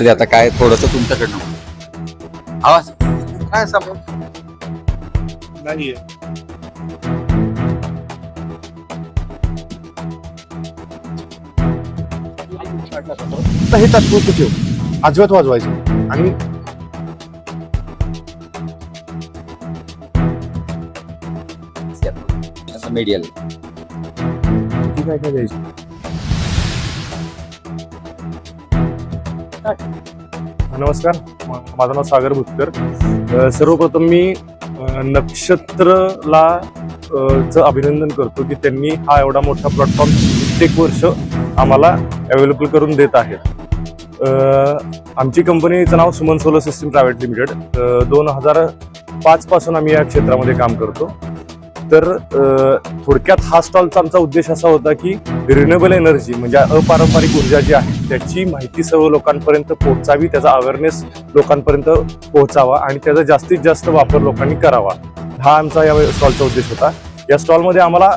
असू दे आता काय थोडस तुमच्याकडनं आवाज? काय नाहीये. आता हे तात्पुरतं ठेव अजिबात वाजवायचं आणि? मीडियल ती काय काय द्यायची नमस्कार. माझं नाव सागर भुतकर. सर्वप्रथम मी नक्षत्रला चं अभिनंदन करतो की त्यांनी हा एवढा मोठा प्लॅटफॉर्म कित्येक वर्ष आम्हाला अवेलेबल करून देत आहेत. आमची कंपनीचं नाव Suman solar system private limited दोन हजार पाचपासून आम्ही या क्षेत्रामध्ये काम करतो. तर थोडक्यात हा स्टॉलचा आमचा उद्देश असा होता की रिन्युएबल एनर्जी म्हणजे अपारंपरिक ऊर्जा जी आहे त्याची माहिती सर्व लोकांपर्यंत पोहोचावी त्याचा अवेअरनेस लोकांपर्यंत पोहोचावा आणि त्याचा जास्तीत जास्त वापर लोकांनी करावा. हा आमचा या स्टॉलचा उद्देश होता. या स्टॉलमध्ये आम्हाला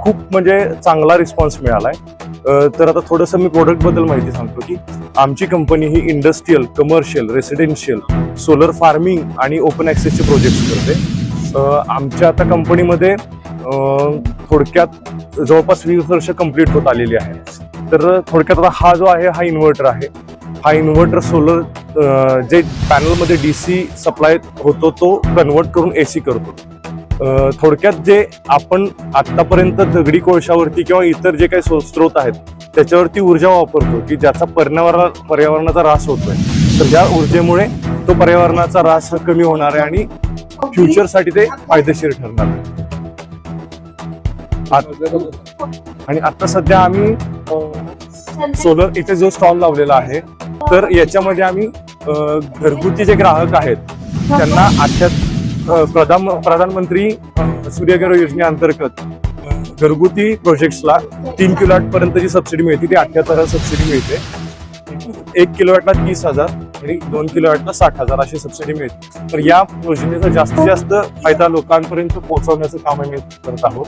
खूप म्हणजे चांगला रिस्पॉन्स मिळाला आहे तर आता थोडंसं मी प्रोडक्टबद्दल माहिती सांगतो की आमची कंपनी ही industrial commercial residential solar farming आणि ओपन ॲक्सेसचे प्रोजेक्ट्स करते. आमच्या आता कंपनीमध्ये थोडक्यात जवळपास वीस वर्ष कंप्लीट होत आलेली आहे. तर थोडक्यात आता हा जो आहे हा इन्व्हर्टर आहे. हा इन्व्हर्टर सोलर जे पॅनलमध्ये डी सी सप्लाय होतो तो कन्वर्ट करून ए सी करतो. थोडक्यात जे आपण आत्तापर्यंत दगडी कोळशावरती किंवा इतर जे काही स्रोत आहेत त्याच्यावरती ऊर्जा वापरतो की ज्याचा पर्यावरणा पर्यावरणाचा ऱ्हास होतोय. तर या ऊर्जेमुळे तो पर्यावरणाचा ऱ्हास कमी होणार आहे आणि फ्युचरसाठी ते फायदेशीर ठरणार. आणि आता सध्या आम्ही सोलर इथे जो स्टॉल लावलेला आहे तर याच्यामध्ये आम्ही घरगुती जे ग्राहक आहेत त्यांना आजच्या प्रधान प्रधानमंत्री सूर्यघर योजनेअंतर्गत घरगुती प्रोजेक्ट्सला तीन किलोवॅट पर्यंतची सबसिडी मिळते ती अठ्याहत्तर सबसिडी मिळते. एक किलोवॅटला तीस हजार. आणि दोन किलोवॅटला साठ हजार अशी सबसिडी मिळते. तर या योजनेचा जास्तीत जास्त फायदा लोकांपर्यंत पोहोचवण्याचं काम आम्ही करत आहोत.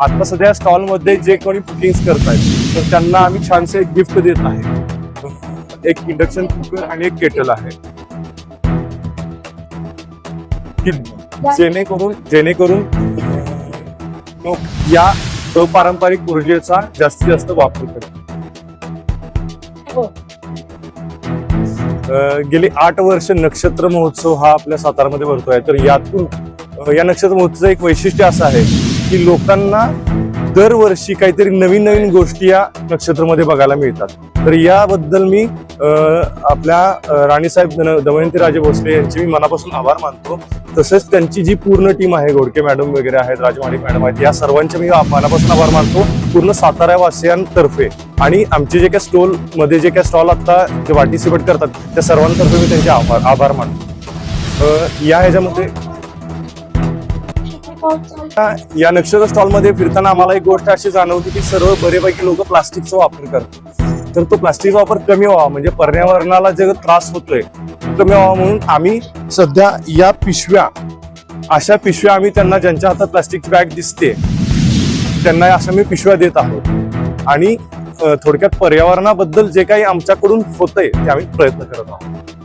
आता सध्या स्टॉलमध्ये जे कोणी बुकिंग करतायत तर त्यांना आम्ही छानसे एक गिफ्ट देत आहे. एक इंडक्शन कुकर आणि एक केटल आहे. की जेणेकरून जेणेकरून लोक या अपारंपरिक ऊर्जेचा जास्तीत जास्त वापर करतात गेली आठ वर्ष नक्षत्र महोत्सव हा आपल्या सातारामध्ये आहे तर यातून या नक्षत्र महोत्सवाचं एक वैशिष्ट्य असं आहे की लोकांना दरवर्षी काहीतरी नवीन नवीन गोष्टी या नक्षत्रमध्ये बघायला मिळतात. तर याबद्दल मी आपल्या राणीसाहेब दमयंती राजे भोसले यांचे मी मनापासून आभार मानतो. तसेच त्यांची जी पूर्ण टीम आहे गोडके मॅडम वगैरे आहेत राजवाणी मॅडम आहेत या सर्वांचे मी मनापासून आभार मानतो. पूर्ण सातारा वासियांतर्फे आणि आमचे जे काय स्टॉलमध्ये जे काय स्टॉल आता जे पार्टिसिपेट करतात त्या सर्वांतर्फे मी त्यांचे आभार आभार मानतो. या ह्याच्यामध्ये या नक्षत्र स्टॉलमध्ये फिरताना आम्हाला एक गोष्ट अशी जाणवते की सर्व बरेपैकी लोक प्लास्टिकचा वापर करतात. तर तो प्लास्टिकचा वापर कमी व्हावा. म्हणजे पर्यावरणाला जे त्रास होतोय कमी व्हावा म्हणून आम्ही सध्या या पिशव्या अशा पिशव्या आम्ही त्यांना ज्यांच्या हातात प्लास्टिकची बॅग दिसते त्यांना अशा मी पिशव्या देत आहोत. आणि थोडक्यात पर्यावरणाबद्दल जे काही आमच्याकडून होतंय ते आम्ही प्रयत्न करत आहोत.